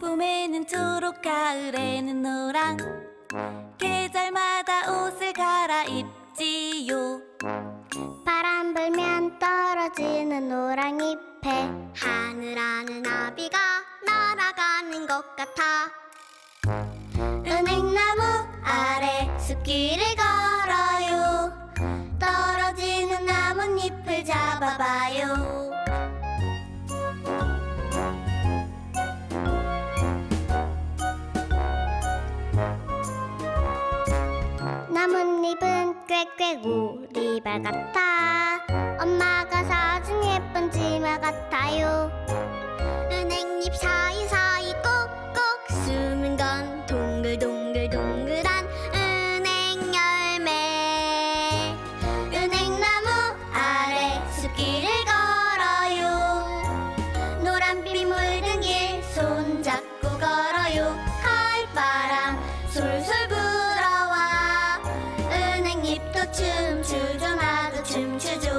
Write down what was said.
봄에는 초록, 가을에는 노랑. 계절마다 옷을 갈아입지요. 바람 불면 떨어지는 노랑 잎에 하늘하는 나비가 날아가는 것 같아 은행나무 아래 숲길을 걸 나뭇잎을 잡아봐요. 나뭇잎은 꾀꾀 우리발 같아. 엄마가 사준 예쁜 치마 같아요. 은행잎 사이사이 가을바람 솔솔 불어와. 은행잎도 춤추죠 나도 춤추죠.